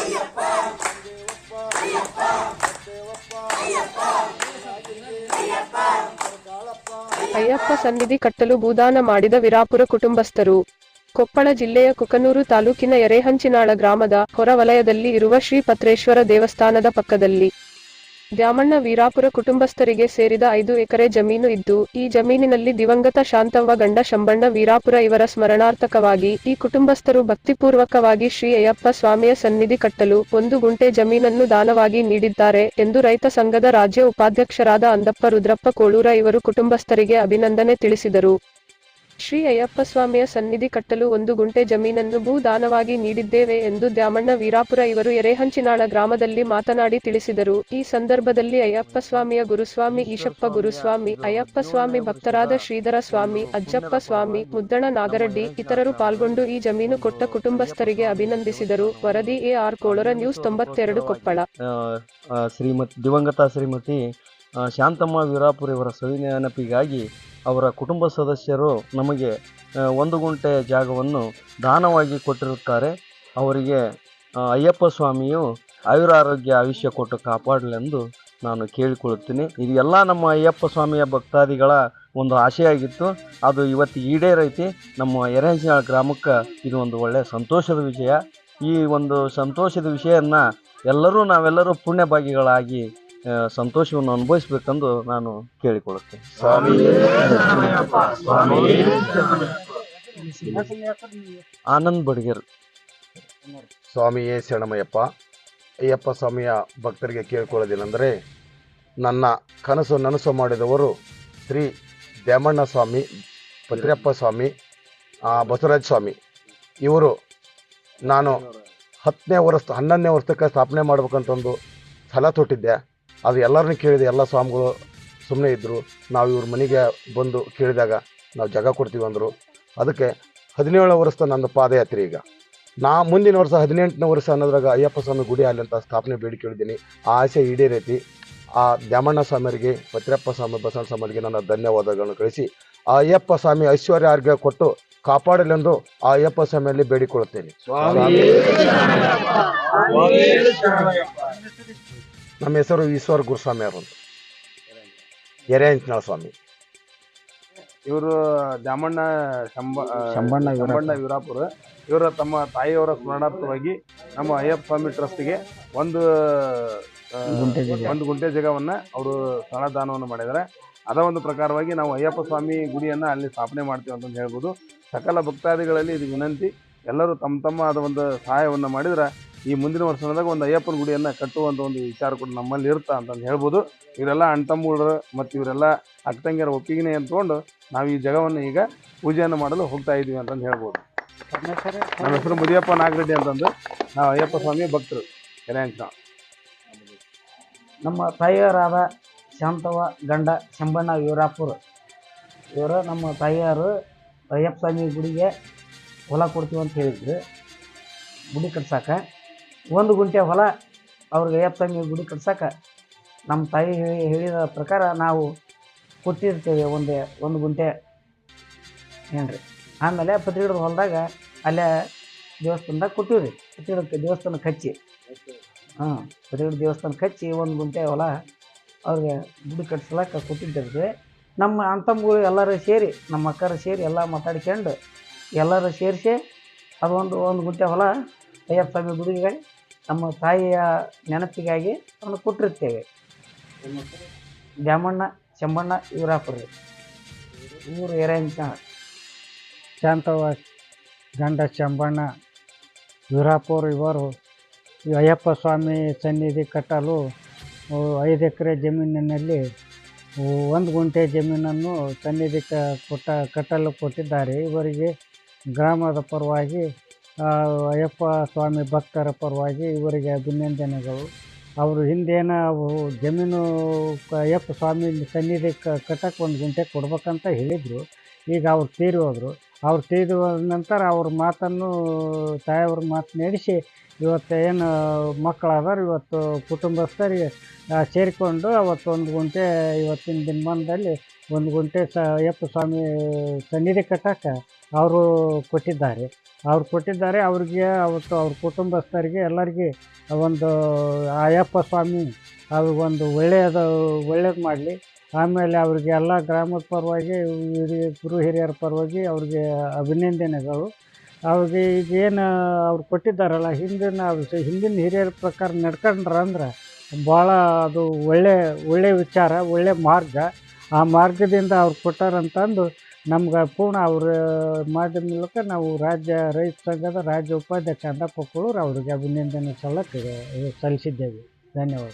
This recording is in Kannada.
Ayyappa Ayyappa ಸನ್ನಿಧಿ ಕಟ್ಟಲು ಭೂದಾನ ಮಾಡಿದ ವಿರಾಪುರ ಕುಟುಂಬಸ್ಥರು. ಕೊಪ್ಪಳ ಜಿಲ್ಲೆಯ ಕುಕನೂರು ತಾಲೂಕಿನ ಎರೆಹಂಚಿನಾಳ ಗ್ರಾಮದ ಹೊರವಲಯದಲ್ಲಿ ಇರುವ ಶ್ರೀ ಪತ್ರೇಶ್ವರ ದೇವಸ್ಥಾನದ ಪಕ್ಕದಲ್ಲಿ. ದ್ಯಾಮಣ್ಣ ವೀರಾಪುರ ಕುಟುಂಬಸ್ಥರಿಗೆ ಸೇರಿದ ಐದು ಎಕರೆ ಜಮೀನು ಇದ್ದು, ಈ ಜಮೀನಿನಲ್ಲಿ ದಿವಂಗತ ಶಾಂತವ್ವ ಗಂಡ ಶಂಬಣ್ಣ ವೀರಾಪುರ ಇವರ ಸ್ಮರಣಾರ್ಥಕವಾಗಿ, ಈ ಕುಟುಂಬಸ್ಥರು ಭಕ್ತಿಪೂರ್ವಕವಾಗಿ ಶ್ರೀ ಅಯ್ಯಪ್ಪ ಸ್ವಾಮಿಯ ಸನ್ನಿಧಿ ಕಟ್ಟಲು ಒಂದು ಗುಂಟೆ ಜಮೀನನ್ನು ದಾನವಾಗಿ ನೀಡಿದ್ದಾರೆ ಎಂದು ರೈತ ಸಂಘದ ರಾಜ್ಯ ಉಪಾಧ್ಯಕ್ಷರಾದ ಅಂದಪ್ಪ ರುದ್ರಪ್ಪ ಕೋಳೂರ ಇವರು ಕುಟುಂಬಸ್ಥರಿಗೆ ಅಭಿನಂದನೆ ತಿಳಿಸಿದರು. ಶ್ರೀ ಅಯ್ಯಪ್ಪ ಸ್ವಾಮಿಯ ಸನ್ನಿಧಿ ಕಟ್ಟಲು ಒಂದು ಗುಂಟೆ ಜಮೀನನ್ನು ಭೂ ದಾನವಾಗಿ ನೀಡಿದ್ದೇವೆ ಎಂದು ದ್ಯಾಮಣ್ಣ ವೀರಾಪುರ ಇವರು ಎರೆಹಂಚಿನಾಳ ಗ್ರಾಮದಲ್ಲಿ ಮಾತನಾಡಿ ತಿಳಿಸಿದರು. ಈ ಸಂದರ್ಭದಲ್ಲಿ ಅಯ್ಯಪ್ಪ ಸ್ವಾಮಿಯ ಗುರುಸ್ವಾಮಿ ಈಶಪ್ಪ ಗುರುಸ್ವಾಮಿ, ಅಯ್ಯಪ್ಪ ಸ್ವಾಮಿ ಭಕ್ತರಾದ ಶ್ರೀಧರ ಸ್ವಾಮಿ, ಅಜ್ಜಪ್ಪ ಸ್ವಾಮಿ, ಮುದ್ದಣ ನಾಗರಡ್ಡಿ ಇತರರು ಪಾಲ್ಗೊಂಡು ಈ ಜಮೀನು ಕೊಟ್ಟ ಕುಟುಂಬಸ್ಥರಿಗೆ ಅಭಿನಂದಿಸಿದರು. ವರದಿ ಎ ಆರ್ ಕೋಳರ, ನ್ಯೂಸ್ ತೊಂಬತ್ತೆರಡು, ಕೊಪ್ಪಳ. ಶ್ರೀಮತಿ, ದಿವಂಗತ ಶ್ರೀಮತಿ ಶಾಂತಮ್ಮ ವೀರಾಪುರ ಇವರ ಸವಿ ಅವರ ಕುಟುಂಬ ಸದಸ್ಯರು ನಮಗೆ ಒಂದು ಗುಂಟೆ ಜಾಗವನ್ನು ದಾನವಾಗಿ ಕೊಟ್ಟಿರುತ್ತಾರೆ. ಅವರಿಗೆ ಅಯ್ಯಪ್ಪ ಸ್ವಾಮಿಯು ಆಯುರಾರೋಗ್ಯ ಆಯುಷ್ಯ ಕೊಟ್ಟು ಕಾಪಾಡಲೆಂದು ನಾನು ಕೇಳಿಕೊಳ್ಳುತ್ತೀನಿ. ಇದು ಎಲ್ಲ ನಮ್ಮ ಅಯ್ಯಪ್ಪ ಸ್ವಾಮಿಯ ಭಕ್ತಾದಿಗಳ ಒಂದು ಆಶೆಯಾಗಿತ್ತು ಅದು ಇವತ್ತು ಈಡೇರೈತಿ. ನಮ್ಮ ಎರೆಹಂಚಿನ ಗ್ರಾಮಕ್ಕೆ ಇದು ಒಂದು ಒಳ್ಳೆಯ ಸಂತೋಷದ ವಿಷಯ ಈ ಒಂದು ಸಂತೋಷದ ವಿಷಯನ್ನ ಎಲ್ಲರೂ ನಾವೆಲ್ಲರೂ ಪುಣ್ಯಭಾಗಿಗಳಾಗಿ ಸಂತೋಷವನ್ನು ಅನುಭವಿಸ್ಬೇಕಂದು ನಾನು ಕೇಳಿಕೊಳ್ಳುತ್ತೇನೆ. ಆನಂದ್ ಬಡ್ಗೇರ್. ಸ್ವಾಮಿಯೇ ಶರಣಮಯ್ಯಪ್ಪ. ಅಯ್ಯಪ್ಪ ಸ್ವಾಮಿಯ ಭಕ್ತರಿಗೆ ಕೇಳಿಕೊಳ್ಳೋದೇನೆಂದರೆ ನನ್ನ ಕನಸು ನನಸು ಮಾಡಿದವರು ಶ್ರೀ ದ್ಯಾಮಣ್ಣ ಸ್ವಾಮಿ ಭದ್ರಪ್ಪ ಸ್ವಾಮಿ ಆ, ಬಸವರಾಜ ಸ್ವಾಮಿ. ಇವರು ನಾನು ಹತ್ತನೇ ವರ್ಷ ಹನ್ನೊಂದನೇ ವರ್ಷಕ್ಕೆ ಸ್ಥಾಪನೆ ಮಾಡ್ಬೇಕಂತಂದು ಸಲ ತೊಟ್ಟಿದ್ದೆ. ಅದು ಎಲ್ಲರನ್ನೂ ಕೇಳಿದೆ ಎಲ್ಲ ಸ್ವಾಮಿಗಳು ಸುಮ್ಮನೆ ಇದ್ದರು ನಾವು ಇವ್ರ ಮನೆಗೆ ಬಂದು ಕೇಳಿದಾಗ ನಾವು ಜಾಗ ಕೊಡ್ತೀವಿ ಅಂದರು. ಅದಕ್ಕೆ ಹದಿನೇಳು ವರ್ಷದ ನನ್ನ ಪಾದಯಾತ್ರೆ ಈಗ. ನಾ ಮುಂದಿನ ವರ್ಷ ಹದಿನೆಂಟನೇ ವರ್ಷ ಅನ್ನೋದ್ರಾಗ ಅಯ್ಯಪ್ಪ ಸ್ವಾಮಿ ಗುಡಿ ಅಲ್ಲಿ ಅಂತ ಸ್ಥಾಪನೆ ಬೇಡಿಕೆ ಕೇಳಿದ್ದೀನಿ. ಆ ಆಸೆ ಈಡೇರೈತಿ. ಆ ದ್ಯಾಮಣ್ಣ ಸ್ವಾಮಿಯರಿಗೆ ಪತ್ರಪ್ಪ ಸ್ವಾಮಿ ಬಸವಣ್ಣ ಸ್ವಾಮಿಗೆ ನನ್ನ ಧನ್ಯವಾದಗಳನ್ನು ಕಳಿಸಿ ಆ ಅಯ್ಯಪ್ಪ ಸ್ವಾಮಿ ಐಶ್ವರ್ಯ ಆರೋಗ್ಯ ಕೊಟ್ಟು ಕಾಪಾಡಲೆಂದು ಆ ಅಯ್ಯಪ್ಪ ಸ್ವಾಮಿಯಲ್ಲಿ ಬೇಡಿಕೊಳ್ಳುತ್ತೇನೆ. ನಮ್ಮ ಹೆಸರು ಈಶ್ವರ ಗುರುಸ್ವಾಮಿ ಅವರು ಅಂತ ಎರೆಹಂಚಿನಾಳ ಸ್ವಾಮಿ ಇವರು ದ್ಯಾಮಣ್ಣ ಶಂಬ ಶಂಬಣ್ಣ ವೀರಾಪುರ. ಶಂಬಣ್ಣ ವೀರಾಪುರ ಇವರ ತಮ್ಮ ತಾಯಿಯವರ ಸ್ಮರಣಾರ್ಥವಾಗಿ ನಮ್ಮ ಅಯ್ಯಪ್ಪ ಸ್ವಾಮಿ ಟ್ರಸ್ಟ್ಗೆ ಒಂದು ಒಂದು ಗುಂಟೆ ಜಾಗವನ್ನ ಅವರು ದಾನವನ್ನು ಮಾಡಿದ್ದಾರೆ. ಅದ ಒಂದು ಪ್ರಕಾರವಾಗಿ ನಾವು ಅಯ್ಯಪ್ಪ ಸ್ವಾಮಿ ಗುಡಿಯನ್ನು ಅಲ್ಲಿ ಸ್ಥಾಪನೆ ಮಾಡ್ತೀವಿ ಅಂತಂದು ಹೇಳ್ಬೋದು. ಸಕಲ ಭಕ್ತಾದಿಗಳಲ್ಲಿ ಇದು ವಿನಂತಿ. ಎಲ್ಲರೂ ತಮ್ಮ ತಮ್ಮ ಆದ ಒಂದು ಸಹಾಯವನ್ನು ಮಾಡಿದ್ರೆ ಈ ಮುಂದಿನ ವರ್ಷದಾಗ ಒಂದು ಅಯ್ಯಪ್ಪನ ಗುಡಿಯನ್ನು ಕಟ್ಟುವಂಥ ಒಂದು ವಿಚಾರ ಕೂಡ ನಮ್ಮಲ್ಲಿ ಇರುತ್ತೆ ಅಂತಂದು ಹೇಳ್ಬೋದು. ಇವರೆಲ್ಲ ಅಣ್ತಮ್ಮಗಳು ಮತ್ತು ಇವರೆಲ್ಲ ಅಕ್ಕತಂಗಿಯರ ಒಪ್ಪಿಗೆನೇ ಅಂದ್ಕೊಂಡು ನಾವು ಈ ಜಗವನ್ನು ಈಗ ಪೂಜೆಯನ್ನು ಮಾಡಲು ಹೋಗ್ತಾ ಇದ್ದೀವಿ ಅಂತಂದು ಹೇಳ್ಬೋದು. ನಮ್ಮ ಹೆಸರು ಮುದಿಯಪ್ಪ ನಾಗರೆಡ್ಡಿ ಅಂತಂದು ನಾವು ಅಯ್ಯಪ್ಪ ಸ್ವಾಮಿ ಭಕ್ತರು ಕೆರೆಯಂಕ ನಮ್ಮ ತಾಯಿಯವರಾದ ಶಾಂತವ ಗಂಡ, ಶಂಬಣ್ಣ ವೀರಾಪುರ ಇವರು ನಮ್ಮ ತಾಯಿಯವರು ಅಯ್ಯಪ್ಪ ಸ್ವಾಮಿ ಗುಡಿಗೆ ಹೊಲ ಕೊಡ್ತೀವಿ ಅಂತ ಹೇಳಿದ್ರು ಗುಡಿ ಕಟ್ಸಕ್ಕೆ ಒಂದು ಗುಂಟೆ ಹೊಲ ಅವ್ರಿಗೆ ಅಯ್ಯಪ್ಪ ತಂಗಿ ಗುಡಿ ಕಟ್ಸಕ್ಕೆ ನಮ್ಮ ತಾಯಿ ಹೇಳಿ ಹೇಳಿದ ಪ್ರಕಾರ ನಾವು ಕೊಟ್ಟಿರ್ತೇವೆ ಒಂದು ಒಂದು ಗುಂಟೆ ಏನ್ರಿ? ಆಮೇಲೆ ಪತ್ರಿಗಡ ಹೊಲದಾಗ ಅಲ್ಲೇ ದೇವಸ್ಥಾನದಾಗ ಕೊಟ್ಟಿವಿ ರೀ ಪತ್ರಿಗಡಕ್ಕೆ ದೇವಸ್ಥಾನ ಕಚ್ಚಿ. ಹಾಂ ಪತ್ರಿಗಡ ದೇವಸ್ಥಾನ ಕಚ್ಚಿ ಒಂದು ಗುಂಟೆ ಹೊಲ ಅವ್ರಿಗೆ ಗುಡಿ ಕಟ್ಸಲಕ್ಕೆ ಕೊಟ್ಟಿದ್ದಿರ್ತೀವಿ ನಮ್ಮ ಅಣ್ತಮ್ಮಗಳು ಎಲ್ಲರೂ ಸೇರಿ, ನಮ್ಮ ಅಕ್ಕರು ಸೇರಿ ಎಲ್ಲ ಮಾತಾಡ್ಕೊಂಡು ಎಲ್ಲರೂ ಸೇರಿಸಿ ಅದೊಂದು ಒಂದು ಗುಂಟೆ ಹೊಲ ಅಯ್ಯಪ್ಪ ಸ್ವಾಮಿ ಗುಡಿಗೆ ನಮ್ಮ ತಾಯಿಯ ನೆನಪಿಗಾಗಿ ಅದನ್ನು ಕೊಟ್ಟಿರ್ತೇವೆ ದ್ಯಾಮಣ್ಣ ಚೆಮ್ಮಣ್ಣ ಇವರಾಪುರ ಊರು ಎರೆಂಚ ಶಾಂತವ, ಗಂಡ ಚೆಂಬಣ್ಣ ವೀರಾಪುರ ಇವರು. ಅಯ್ಯಪ್ಪ ಸ್ವಾಮಿ ಸನ್ನಿಧಿ ಕಟ್ಟಲು ಐದು ಎಕರೆ ಜಮೀನಿನಲ್ಲಿ ಒಂದು ಗುಂಟೆ ಜಮೀನನ್ನು ಸನ್ನಿಧಿ ಕೊಟ್ಟ, ಕಟ್ಟಲು ಕೊಟ್ಟಿದ್ದಾರೆ. ಇವರಿಗೆ ಗ್ರಾಮದ ಪರವಾಗಿ ಅಯ್ಯಪ್ಪ ಸ್ವಾಮಿ ಭಕ್ತರ ಪರವಾಗಿ ಇವರಿಗೆ ಅಭಿನಂದನೆಗಳು. ಅವರು ಹಿಂದೇನ ಅವು ಜಮೀನು ಅಯ್ಯಪ್ಪ ಸ್ವಾಮಿ ಸನ್ನಿಧಿ ಕಟ್ಟಕ್ಕೆ ಒಂದು ಗುಂಟೆ ಕೊಡ್ಬೇಕಂತ ಹೇಳಿದರು. ಈಗ ಅವ್ರು ತೀರಿ ಹೋದರು ಅವ್ರು ತೀರಿ ಹೋದ ನಂತರ ಅವ್ರ ಮಾತನ್ನು ತಾಯಿಯವ್ರ ಮಾತು ನಡೆಸಿ, ಇವತ್ತು ಏನು ಮಕ್ಕಳು ಅದಾರ ಇವತ್ತು ಕುಟುಂಬಸ್ಥರಿಗೆ ಸೇರಿಕೊಂಡು ಅವತ್ತು ಒಂದು ಗುಂಟೆ ಇವತ್ತಿನ ದಿನಮಾನದಲ್ಲಿ ಒಂದು ಗುಂಟೆ ಸ ಅಯ್ಯಪ್ಪ ಸ್ವಾಮಿ ಸನ್ನಿಧಿ ಕಟ್ಟಕ್ಕೆ ಅವರು ಕೊಟ್ಟಿದ್ದಾರೆ. ಅವ್ರು ಕೊಟ್ಟಿದ್ದಾರೆ, ಅವ್ರಿಗೆ ಅವತ್ತು ಅವ್ರ ಕುಟುಂಬಸ್ಥರಿಗೆ ಎಲ್ಲರಿಗೆ ಒಂದು ಅಯ್ಯಪ್ಪ ಸ್ವಾಮಿ, ಅವ್ರಿಗೊಂದು ಒಳ್ಳೆಯದು, ಒಳ್ಳೇದು ಮಾಡಲಿ. ಆಮೇಲೆ ಅವರಿಗೆ ಎಲ್ಲ ಗ್ರಾಮದ ಪರವಾಗಿ ಹಿರಿಯ ಗುರು ಹಿರಿಯರ ಪರವಾಗಿ ಅವ್ರಿಗೆ ಅಭಿನಂದನೆಗಳು. ಅವ್ರಿಗೆ ಈಗೇನು ಅವ್ರು ಕೊಟ್ಟಿದ್ದಾರಲ್ಲ, ಹಿಂದಿನ ಹಿಂದಿನ ಹಿರಿಯರ ಪ್ರಕಾರ ನಡ್ಕೊಂಡ್ರ ಅಂದ್ರೆ ಭಾಳ ಅದು ಒಳ್ಳೆ ಒಳ್ಳೆ ವಿಚಾರ, ಒಳ್ಳೆ ಮಾರ್ಗ. ಆ ಮಾರ್ಗದಿಂದ ಅವ್ರು ಕೊಟ್ಟಾರಂತಂದು ನಮ್ಗೆ ಪೂರ್ಣ ಅವ್ರ ಮಾಧ್ಯಮ ಮೂಲಕ ನಾವು ರಾಜ್ಯ, ರೈತ ಸಂಘದ ರಾಜ್ಯ ಉಪಾಧ್ಯಕ್ಷ ಅಂದಪ್ಪ ಅವರಿಗೆ ಅಭಿನಂದನೆ ಸಲ್ಲಕ್ಕೆ ಸಲ್ಲಿಸಿದ್ದೇವೆ. ಧನ್ಯವಾದ.